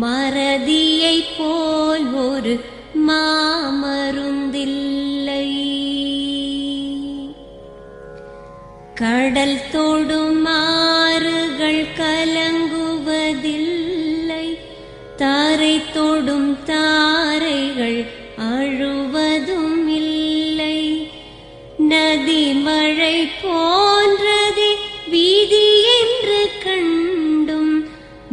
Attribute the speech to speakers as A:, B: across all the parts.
A: மறதியை போல் ஒரு மாமருந்தில்லை. கடல் தோடும் ஆறுகள் கலங்குவதில்லை. தாரை தோடும் தாரைகள் அழுவதும் இல்லை. நதி மழை போன்றதே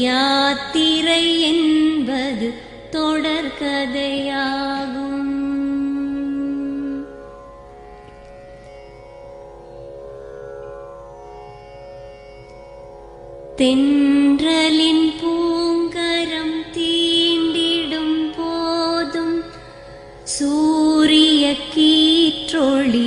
A: யாத்திரை என்பது தொடர்கதையாகும் தென்றலின் பூங்கரம் தீண்டிடும் போதும் சூரிய கீற்றொளி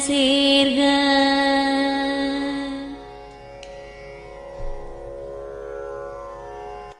A: சேர்க.